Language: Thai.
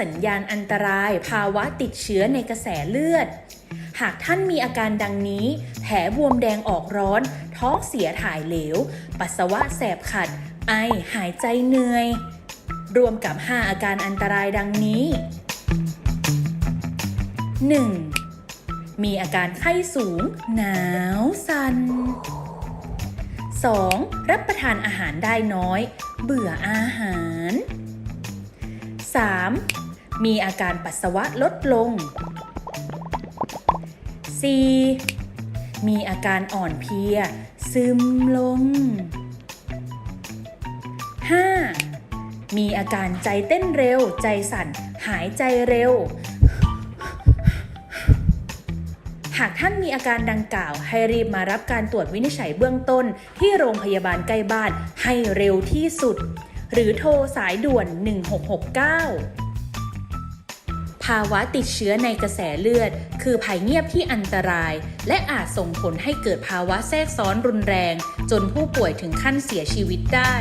สัญญาณอันตราย ภาวะติดเชื้อในกระแสเลือด หากท่านมีอาการดังนี้ แผลบวมแดงออกร้อน ท้องเสียถ่ายเหลว ปัสสาวะแสบขัด ไอ หายใจเหนื่อย รวมกับ 5 อาการอันตรายดังนี้ 1. มีอาการไข้สูง หนาวสัน่น 2. รับประทานอาหารได้น้อย เบื่ออาหาร 3. มีอาการปัสสาวะลดลง 4. มีอาการอ่อนเพลีย ซึมลง 5. มีอาการใจเต้นเร็ว ใจสั่น หายใจเร็ว หากท่านมีอาการดังกล่าว ให้รีบมารับการตรวจวินิจฉัยเบื้องต้น ที่โรงพยาบาลใกล้บ้านให้เร็วที่สุด หรือโทรสายด่วน 1669 ภาวะติดเชื้อในกระแสเลือด คือภัยเงียบที่อันตราย และอาจส่งผลให้เกิดภาวะแทรกซ้อนรุนแรง จนผู้ป่วยถึงขั้นเสียชีวิตได้